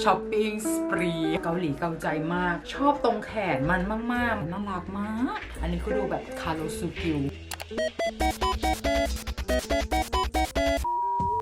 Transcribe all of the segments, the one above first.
ช้อปปิ้งสปรีเกาหลีเกาใจมาก ชอบตรงแขนมันมากๆน่ารักมาก อันนี้ก็ดูแบบคาร์โลซูกิว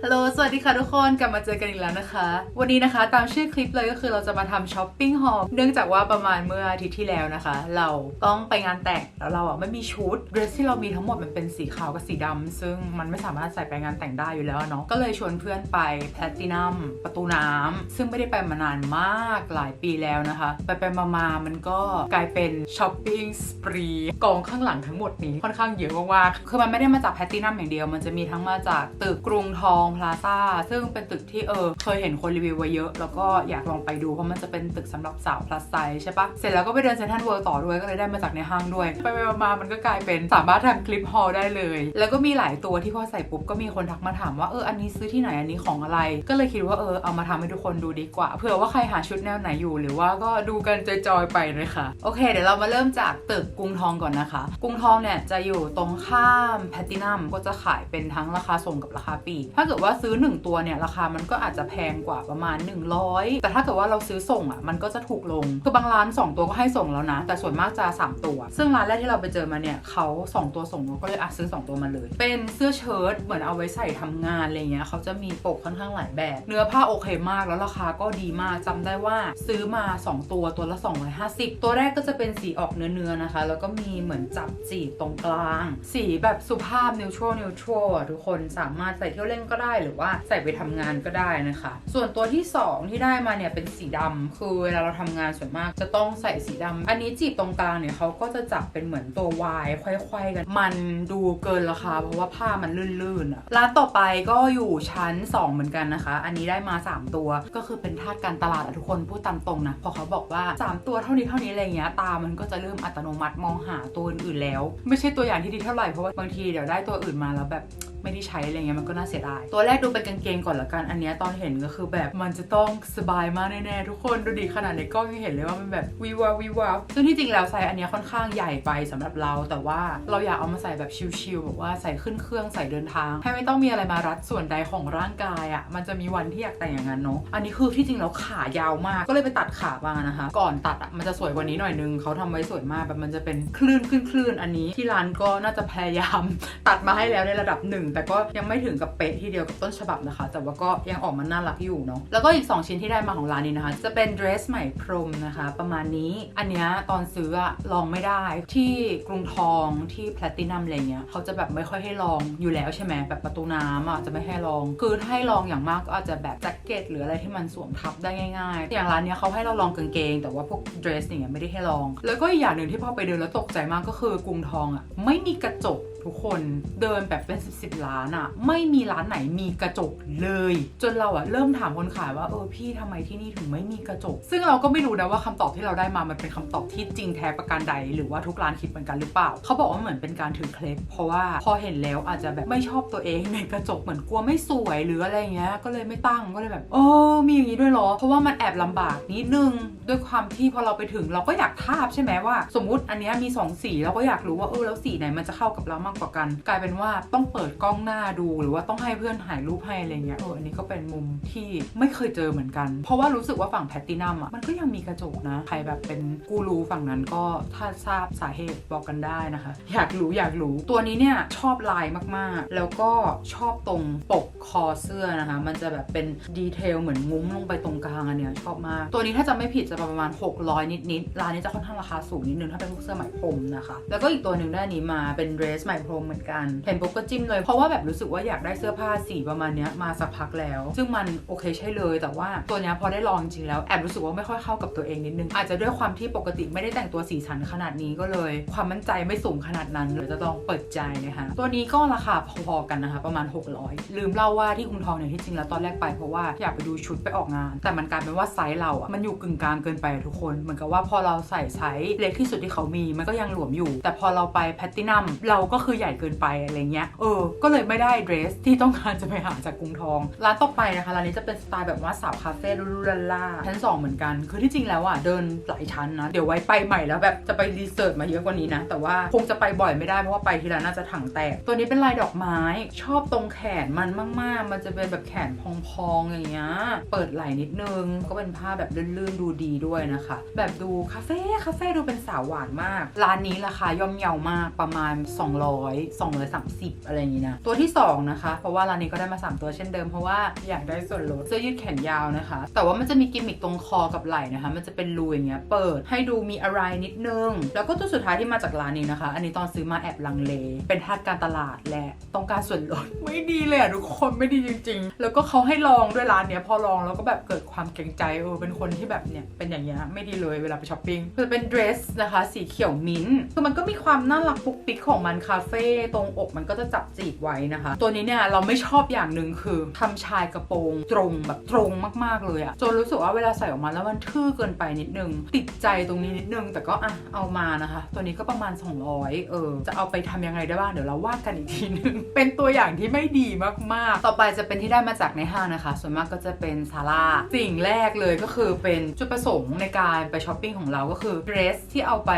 ฮัลโหล สวัสดีค่ะทุกคน กลับมาเจอกันอีกแล้วนะคะ วันนี้นะคะตามชื่อคลิปเลยก็คือเราจะมาทำช้อปปิ้งฮอลเนื่องจากว่าประมาณเมื่ออาทิตย์ที่แล้วนะคะ เราต้องไปงานแต่งแล้วเราอะไม่มีชุดเดรสที่เรามีทั้งหมดมันเป็นสีขาวกับสีดำซึ่งมันไม่สามารถใส่ไปงานแต่งได้อยู่แล้วเนาะ ก็เลยชวนเพื่อนไปแพลตินัมประตูน้ำซึ่งไม่ได้ไปมานานมากหลายปีแล้วนะคะ ไปไปมามามันก็กลายเป็นช้อปปิ้งสปรีกองข้างหลังทั้งหมดนี้ค่อนข้างเยอะมากๆคือมันไม่ได้มาจากแพลตินัมอย่างเดียว มันจะมีทั้งมาจากตึกกรุงทองพลาซ่าซึ่งเป็นตึกที่เออเคยเห็นคนรีวิวไว้เยอะ แล้วก็อยากลองไปดูเพราะมันจะเป็นตึกสำหรับสาว plus size ใช่ปะเสร็จแล้วก็ไปเดินเซ็นทรัลเวิลด์ต่อด้วยก็เลยได้มาจากในห้างด้วย ไปไปมาๆมันก็กลายเป็นสามารถทำคลิปฮอลได้เลย แล้วก็มีหลายตัวที่พอใส่ปุ๊บก็มีคนทักมาถามว่าเอออันนี้ซื้อที่ไหนอันนี้ของอะไร ก็เลยคิดว่าเออเอามาทำให้ทุกคนดูดีกว่าเผื่อว่าใครหาชุดแนวไหนอยู่หรือว่าก็ดูกันจอยๆไปเลยค่ะโอเค เดี๋ยวเรามาเริ่มจากตึกกรุงทองก่อนนะคะ กรุงทองเนี่ยจะอยู่ตรงข้ามแพลตินัมก็จะขายเป็นทั้งราคาส่งกับราคาปีถ้าเกิดว่าซื้อ 1 ตัวเนี่ยราคามันก็อาจจะแพงกว่าประมาณ 100 แต่ถ้าเกิดว่าเราซื้อส่งอะมันก็จะถูกลง คือบางร้าน 2 ตัวก็ให้ส่งแล้วนะ แต่ส่วนมากจะ 3 ตัว ซึ่งร้านแรกที่เราไปเจอมาเนี่ยเขา2 ตัวส่งเราก็เลยอะซื้อ 2 ตัวมาเลย เป็นเสื้อเชิ้ตเหมือนเอาไว้ใส่ทำงานอะไรเงี้ยเขาจะมีปกค่อนข้างหลายแบบ เนื้อผ้าโอเคมากแล้วราคาก็ดีมากจำได้ว่าซื้อมา 2 ตัวตัวละ 250 ตัวแรกก็จะเป็นสีออกเนื้อๆนะคะ แล้วก็มีเหมือนจับจีบตรงกลาง สีแบบสุภาพ neutral neutral อะทุกคนสามารถใส่เที่ยวเล่นก็ได้หรือว่าใส่ไปทำงานก็ได้นะคะ ส่วนตัวที่ 2 ที่ได้มาเนี่ยเป็นสีดำคือเวลาเราทำงานส่วนมากจะต้องใส่สีดำอันนี้จีบตรงกลางเนี่ยเขาก็จะจับเป็นเหมือนตัววายไขว้ๆกัน มันดูเกินราคาเพราะว่าผ้ามันลื่นๆอะร้านต่อไปก็อยู่ชั้น 2 เหมือนกันนะคะ อันนี้ได้มา 3 ตัวก็คือเป็นทาสการตลาดอะทุกคนพูดตามตรงนะพอเขาบอกว่า 3 ตัวเท่านี้เท่านี้อะไรเงี้ยตามันก็จะเริ่มอัตโนมัติมองหาตัวอื่นๆแล้ว ไม่ใช่ตัวอย่างที่ดีเท่าไหร่เพราะว่าบางทีเดี๋ยวได้ตัวอื่นมาแล้วแบบ ไม่ได้ใช้อะไรเงี้ยมันก็น่าเสียดาย ตัวแรกดูเป็นกางเกงก่อนละกัน อันเนี้ยตอนเห็นก็คือแบบมันจะต้องสบายมากแน่ๆทุกคนดูดีขนาดในกล้องยังเห็นเลยว่ามันแบบวิวาวิวาซึ่งที่จริงแล้วไซส์อันเนี้ยค่อนข้างใหญ่ไปสำหรับเรา แต่ว่าเราอยากเอามาใส่แบบชิลๆแบบว่าใส่ขึ้นเครื่องใส่เดินทางให้ไม่ต้องมีอะไรมารัดส่วนใดของร่างกายอะ่ะมันจะมีวันที่อยากแต่งอย่างนั้นเนาะอันนี้คือที่จริงแล้วขายาวมากก็เลยไปตัดขามานะคะ ก่อนตัดอะ่ะมันจะสวยกว่านี้หน่อยนึงเขาทำไว้สวยมากแบบมันจะเป็นคลื่นคลื่นคลื่นอันนี้ที่ร้านก็น่าจะพยายาม ตัดมาให้แล้วในระดับหนึ่งแต่ก็ยังไม่ถึงกับเป๊ะทีเดียวกับต้นฉบับนะคะ แต่ว่าก็ยังออกมาน่ารักอยู่เนาะแล้วก็อีก 2 ชิ้นที่ได้มาของร้านนี้นะคะ จะเป็นเดรสใหม่พรมนะคะ ประมาณนี้อันเนี้ยตอนซื้ออะลองไม่ได้ที่กรุงทองที่แพลตินัมอะไรเงี้ยเขาจะแบบไม่ค่อยให้ลองอยู่แล้วใช่ไหมแบบประตูน้ำอะจะไม่ให้ลอง คือให้ลองอย่างมากก็อาจจะแบบแจ็คเก็ตหรืออะไรที่มันสวมทับได้ง่ายๆอย่างร้านเนี้ยเขาให้เราลองกางเกง แต่ว่าพวกเดรสอย่างเงี้ยไม่ได้ให้ลอง แล้วก็อีกอย่างหนึ่งที่พอไปเดินแล้วตกใจมากก็คือกรุงทองอะไม่มีกระจก ทุกคนเดินแบบเป็นสิบสิบร้านอะไม่มีร้านไหนมีกระจกเลย จนเราอะเริ่มถามคนขายว่าเออพี่ทำไมที่นี่ถึงไม่มีกระจก ซึ่งเราก็ไม่รู้นะว่าคำตอบที่เราได้มามันเป็นคำตอบที่จริงแท้ประการใด หรือว่าทุกร้านคิดเหมือนกันหรือเปล่า เขาบอกว่าเหมือนเป็นการถือเคล็ดเพราะว่าพอเห็นแล้วอาจจะแบบไม่ชอบตัวเองในกระจกเหมือนกลัวไม่สวยหรืออะไรเงี้ยก็เลยไม่ตั้งก็เลยแบบโอ้มีอย่างนี้ด้วยเหรอเพราะว่ามันแอบลำบากนิดนึงด้วยความที่พอเราไปถึงเราก็อยากทาบใช่ไหมว่า สมมุติอันเนี้ยมีสองสีเราก็อยากรู้ว่าเออแล้วสีไหนมันจะเข้ากับเรามากกว่ากัน กลายเป็นว่าต้องเปิดกล้องหน้าดูหรือว่าต้องให้เพื่อนถ่ายรูปให้อะไรเงี้ยเอออันนี้ก็เป็นมุมที่ไม่เคยเจอเหมือนกัน เพราะว่ารู้สึกว่าฝั่งแพตตินัมอะมันก็ยังมีกระจกนะ ใครแบบเป็นกูรูฝั่งนั้นก็ถ้าทราบสาเหตุบอกกันได้นะคะ อยากรู้อยากรู้ตัวนี้เนี่ยชอบลายมากๆ แล้วก็ชอบตรงปกคอเสื้อนะคะ มันจะแบบเป็นดีเทลเหมือนงุ้มลงไปตรงกลางอันเนี้ยชอบมาก ตัวนี้ถ้าจะไม่ผิดจะประมาณ 600 นิดๆร้านนี้จะค่อนข้างราคาสูงนิดนึงถ้าเป็นพวกเสื้อไหมพรมนะคะ แล้วก็อีกตัวหนึ่งได้นนี้มาเป็นเดรสไหมพรมเหมือนกันเห็นปุ๊บก็จิ้มเลย เพราะว่าแบบรู้สึกว่าอยากได้เสื้อผ้าสีประมาณนี้มาสักพักแล้ว ซึ่งมันโอเคใช่เลย แต่ว่าตัวนี้พอได้ลองจริงแล้วแอบรู้สึกว่าไม่ค่อยเข้ากับตัวเองนิดนึง อาจจะด้วยความที่ปกติไม่ได้แต่งตัวสีสันขนาดนี้ก็เลย ความมั่นใจไม่สูงขนาดนั้นเลยจะต้องเปิดใจนะคะตัวนี้ก็ราคาพอๆกันนะคะ ประมาณ 600 ลืมเล่าว่าที่กรุงทองเนี่ยที่จริงแล้วตอนแรกไปเพราะว่าอยากไปดูชุดไปออกงาน แต่มันกลายเป็นว่าไซส์เราอะมันอยู่กึ่งกลางเกินไปทุกคน เหมือนกับว่าพอเราใส่ไซส์เล็กที่สุดที่เขามีมันก็ยังหลวมอยู่ แต่พอเราไปแพตตินัมเราก็คือคือใหญ่เกินไปอะไรเงี้ยเออ ก็เลยไม่ได้เดรสที่ต้องการจะไปหาจากกรุงทอง ร้านต่อไปนะคะ ร้านนี้จะเป็นสไตล์แบบว่าสาวคาเฟ่ลุลาล่าชั้นสองเหมือนกัน คือที่จริงแล้วอะเดินหลายชั้นนะ เดี๋ยวไว้ไปใหม่แล้วแบบจะไปรีเสิร์ชมาเยอะกว่านี้นะ แต่ว่าคงจะไปบ่อยไม่ได้เพราะว่าไปทีละน่าจะถังแตก ตัวนี้เป็นลายดอกไม้ ชอบตรงแขนมันมาก ๆ มันจะเป็นแบบแขนพองๆอย่างเงี้ย เปิดไหล่นิดนึง ก็เป็นผ้าแบบลื่นๆดูดีด้วยนะคะ แบบดูคาเฟ่คาเฟ่ดูเป็นสาวหวานมาก ร้านนี้ราคาย่อมเยาวมากประมาณ 200 230 อะไรอย่างงี้นะ ตัวที่ 2 นะคะ เพราะว่าร้านนี้ก็ได้มา 3 ตัวเช่นเดิม เพราะว่าอยากได้ส่วนลดเสื้อยืดแขนยาวนะคะ แต่ว่ามันจะมีกิมมิคตรงคอกับไหล่นะคะ มันจะเป็นรูอย่างเงี้ยเปิดให้ดูมีอะไรนิดนึง แล้วก็ตัวสุดท้ายที่มาจากร้านนี้นะคะ อันนี้ตอนซื้อมาแอบลังเล เป็นทาสการตลาดและต้องการส่วนลดไม่ดีเลยอะทุกคนไม่ดีจริง ๆ แล้วก็เขาให้ลองด้วยร้านเนี้ยพอลองแล้วก็แบบเกิดความเกรงใจเออเป็นคนที่แบบเนี่ยเป็นอย่างเงี้ยไม่ดีเลยเวลาไปช้อปปิ้งคือเป็นเดรสนะคะ สีเขียวมิ้นท์คือมันก็มีความน่ารักปุกปิกของมันคาเฟตรงอกมันก็จะจับจีบไว้นะคะ ตัวนี้เนี่ยเราไม่ชอบอย่างหนึ่งคือทำชายกระโปรงตรงแบบตรงมากๆเลยอะจนรู้สึกว่าเวลาใส่ออกมาแล้วมันทื่อเกินไปนิดนึง ติดใจตรงนี้นิดนึง แต่ก็อะเอามานะคะ ตัวนี้ก็ประมาณ 200 เออ จะเอาไปทำยังไงได้บ้างเดี๋ยวเราว่ากันอีกทีนึง เป็นตัวอย่างที่ไม่ดีมากๆ ต่อไปจะเป็นที่ได้มาจากในห้างนะคะ ส่วนมากก็จะเป็นซาร่าสิ่งแรกเลยก็คือเป็นจุดประสงค์ในการไปช้อปปิ้งของเราก็คือเดรสที่เอาไป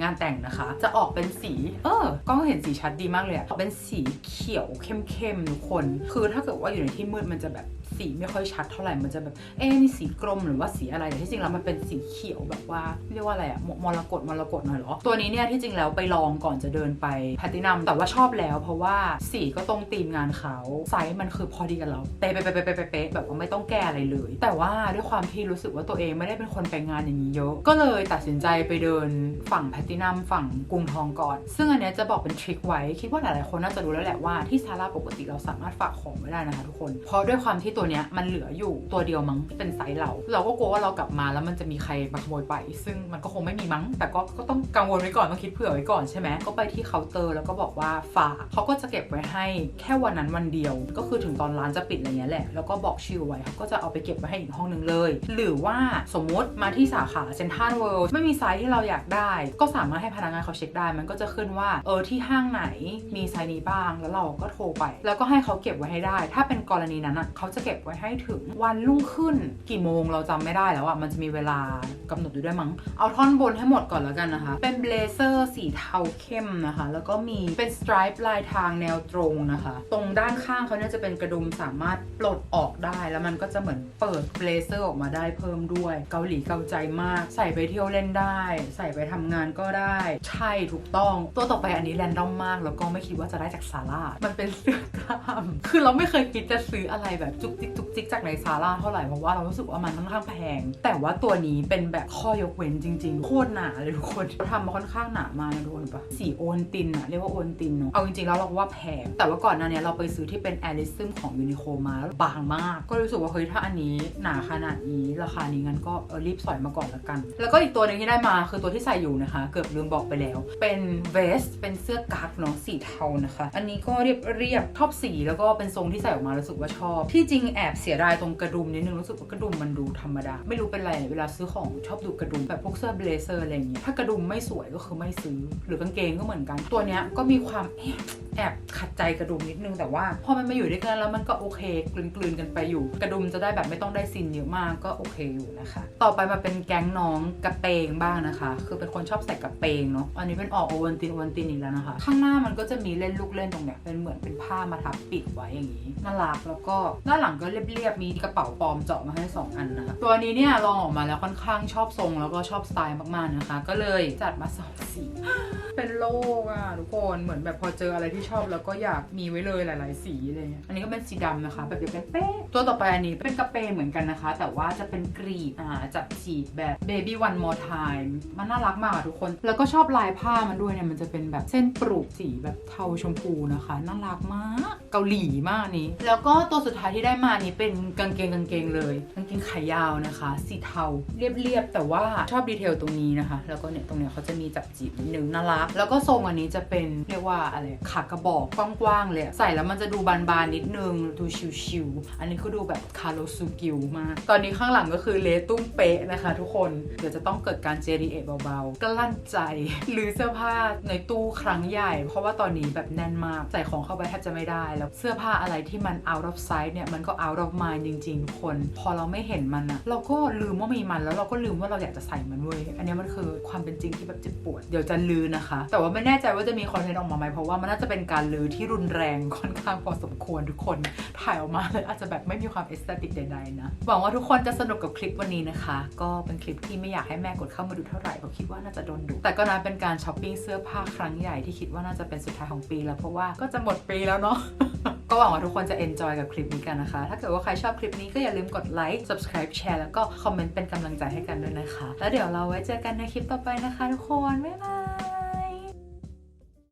งานแต่งนะคะ จะออกเป็นสี เออกล้องเห็นสีชัดดีมากเลยอะเป็นสีเขียวเข้มๆทุกคน คือถ้าเกิดว่าอยู่ในที่มืดมันจะแบบ สีไม่ค่อยชัดเท่าไหร่ มันจะแบบเอ๊นี่สีกรมหรือว่าสีอะไรแต่ที่จริงแล้วมันเป็นสีเขียวแบบว่าเรียกว่าอะไรอะมรกตมรกตหน่อยเหรอ ตัวนี้เนี่ยที่จริงแล้วไปลองก่อนจะเดินไปแพลตินัมแต่ว่าชอบแล้ว เพราะว่าสีก็ตรงธีมงานเขาไซส์มันคือพอดีกันแล้วเป๊ะเป๊ะเป๊ะเป๊ะเป๊ะเป๊ะแบบว่าไม่ต้องแก้อะไรเลย แต่ว่าด้วยความที่รู้สึกว่าตัวเองไม่ได้เป็นคนไปงานอย่างนี้เยอะก็เลยตัดสินใจไปเดินฝั่งแพลตินัมฝั่งกรุงทองก่อน ซึ่งอันเนี้ยจะบอกเป็นทริคไว้คิดว่าหลายๆคนน่าจะรู้แล้วแหละว่าที่ซาร่าปกติเราสามารถฝากของไว้ได้นะคะทุกคน เพราะด้วยความที่ตัวเนี้ยมันเหลืออยู่ตัวเดียวมั้งที่เป็นไซส์เรา เราก็กลัวว่าเรากลับมาแล้วมันจะมีใครมาขโมยไป ซึ่งมันก็คงไม่มีมั้ง แต่ก็ก็ต้องกังวลไว้ก่อนต้องคิดเผื่อไว้ก่อนใช่ไหมก็ไปที่เคาน์เตอร์แล้วก็บอกว่าฝากเขาก็จะเก็บไว้ให้แค่วันนั้นวันเดียว ก็คือถึงตอนร้านจะปิดอะไรเงี้ยแหละแล้วก็บอกชื่อไว้เขาก็จะเอาไปเก็บไว้ให้อีกห้องนึงเลย หรือว่าสมมติมาที่สาขาเซ็นทรัลเวิลด์ไม่มีไซส์ที่เราอยากได้ ก็สามารถให้พนักงานเขาเช็คได้ มันก็จะขึ้นว่าเออที่ห้างไหนมีไซส์นี้บ้างแล้วเราก็โทรไป แล้วก็ให้เขาเก็บไว้ให้ได้ ถ้าเป็นกรณีนั้นอะเขาจะเก็บไว้ให้ถึงวันรุ่งขึ้นกี่โมงเราจำไม่ได้แล้วอะมันจะมีเวลากำหนดอยู่ด้วยมั้ง เอาท่อนบนให้หมดก่อนแล้วกันนะคะ เป็นเบลเซอร์สีเทาเข้มนะคะ แล้วก็มีเป็นสไตรป์ลายทางแนวตรงนะคะ ตรงด้านข้างเขาเนี่ยจะเป็นกระดุมสามารถปลดออกได้ แล้วมันก็จะเหมือนเปิดเบลเซอร์ออกมาได้เพิ่มด้วย เกาหลีเกาใจมาก ใส่ไปเที่ยวเล่นได้ ใส่ไปทำงานก็ได้ ใช่ถูกต้อง ตัวต่อไปอันนี้แรนดอมมาก แล้วก็ไม่คิดว่าจะได้จากซาร่ามันเป็นเสื้อกล้าม คือเราไม่เคยคิดจะซื้ออะไรแบบจุกจิกจุกจิกจากในซาร่าเท่าไหร่เพราะว่าเรารู้สึกว่ามันค่อนข้างแพง แต่ว่าตัวนี้เป็นแบบข้อยกเว้นจริงๆ โคตรหนาเลยทุกคนเขาทำมาค่อนข้างหนามากนะทุกคนปะสีโอนตินอะเรียกว่าโอนตินเนาะเอาจริงๆแล้วเราก็ว่าแพง แต่ว่าก่อนหน้านี้เราไปซื้อที่เป็นแอลิซึมของยูนิโคมาแล้วบางมาก ก็รู้สึกว่าเฮ้ยถ้าอันนี้หนาขนาดนี้ราคานี้งั้นก็เออรีบสอยมาก่อนละกัน แล้วก็อีกตัวหนึ่งที่ได้มาคือตัวที่ใส่อยู่นะคะ เกือบลืมบอกไปแล้ว เป็นเวสเป็นเสื้อกั๊กเนาะสีเทานะคะ อันนี้ก็เรียบเรียบชอบสีแล้วก็เป็นทรงที่ใส่ออกมารู้สึกว่าชอบ ที่จริงแอบเสียดายตรงกระดุมนิดนึงรู้สึกว่ากระดุมมันดูธรรมดา ไม่รู้เป็นไรเวลาซื้อของชอบดูกระดุมแบบพวกเสื้อเบลเซอร์อะไรอย่างเงี้ยถ้ากระดุมไม่สวยก็คือไม่ซื้อ หรือกางเกงก็เหมือนกัน ตัวเนี้ยก็มีความเอ๊ะแอบขัดใจกระดุมนิดนึงแต่ว่าพอมันมาอยู่ด้วยกันแล้วมันก็โอเคกลืนๆกันไปอยู่ กระดุมจะได้แบบไม่ต้องได้ซินเยอะมากก็โอเคอยู่นะคะ ต่อไปมาเป็นแก๊งน้องกระเปงบ้างนะคะ คือเป็นคนชอบใส่กระเปงเนาะอันนี้เป็นออกโอวันตินโอวันตินอีกแล้วนะคะ ข้างหน้ามันก็จะมีเล่นลูกเล่นตรงเนี้ยเป็นเหมือนเป็นผ้ามาทับปิดไว้อย่างนี้น่ารักแล้วก็ด้านหลังก็เรียบๆ มีกระเป๋าปลอมเจาะมาให้สองอันนะคะ ตัวนี้เนี่ยลองออกมาแล้วค่อนข้างชอบทรงแล้วก็ชอบสไตล์มากๆนะคะ ก็เลยจัดมาสองสีเป็นโลกอะทุกคนเหมือนแบบพอเจออะไรที่ชอบแล้วก็อยากมีไว้เลยหลาย ๆ สีอะไรเลยอันนี้ก็เป็นสีดำนะคะ แบบเดียวกันเป๊ะตัวต่อไปอันนี้เป็นกระเปงเหมือนกันนะคะ แต่ว่าจะเป็นกรีดอ่าจับจีบแบบ baby one more time มันน่ารักมากอะทุกคน แล้วก็ชอบลายผ้ามันด้วยเนี่ยมันจะเป็นแบบเส้นปรุสีแบบเทาชมพูนะคะ น่ารักมาก เกาหลีมากอันนี้ แล้วก็ตัวสุดท้ายที่ได้มานี่เป็นกางเกงกางเกงเลยกางเกงขายาวนะคะ สีเทาเรียบๆแต่ว่าชอบดีเทลตรงนี้นะคะ แล้วก็เนี่ยตรงเนี้ยเขาจะมีจับจีบนิดนึงน่ารักแล้วก็ทรงอันนี้จะเป็นเรียกว่าอะไรขากระบอกกว้างๆเลยใส่แล้วมันจะดูบานๆนิดนึงดูชิวๆอันนี้ก็ดูแบบคาร์โลซูกิวมากตอนนี้ข้างหลังก็คือเลตุ้มเป๊ะนะคะ ทุกคนเดี๋ยวจะต้องเกิดการเจรีเอเบาๆกลั้นใจหรือเสื้อผ้าในตู้ครั้งใหญ่ เพราะว่าตอนนี้แบบแน่นมากใส่ของเข้าไปแทบจะไม่ได้ แล้วเสื้อผ้าอะไรที่มัน out of sight เนี่ยมันก็ out of mind จริง ๆ คน พอเราไม่เห็นมันอะเราก็ลืมว่ามีมันแล้วเราก็ลืมว่าเราอยากจะใส่มันเว้ยอันนี้มันคือความเป็นจริงที่แบบเจ็บปวดเดี๋ยวจะลือนะคะ แต่ว่าไม่แน่ใจว่าจะมีคอนเทนต์ออกมาไหมเพราะว่ามันน่าจะเป็นการลือที่รุนแรงค่อนข้างพอสมควรทุกคนถ่ายออกมาเลยอาจจะแบบไม่มีความเอสเตติกใดๆนะหวังว่าทุกคนจะสนุกกับคลิปวันนี้นะคะ ก็เป็นคลิปที่ไม่อยากให้แม่กดเข้ามาดูเท่าไหร่เพราะคิดว่าน่าจะโดนดุแต่ก็นับเป็นการช้อปปิ้งเสื้อผ้าครั้งใหญ่ที่คิดว่าน่าจะเป็นสุดท้ายของปีแล้วเพราะว่าก็จะหมดปีแล้วเนาะ ก็หวังว่าทุกคนจะ enjoy กับคลิปนี้กันนะคะ ถ้าเกิดว่าใครชอบคลิปนี้ก็อย่าลืมกดไลค์ subscribe แชร์แล้วก็คอมเมนต์เป็นกำลังใจให้กันด้วยนะคะ แล้วเดี๋ยวเราไว้เจอกันในคลิปต่อไปนะคะ ทุกคน บ๊ายบาย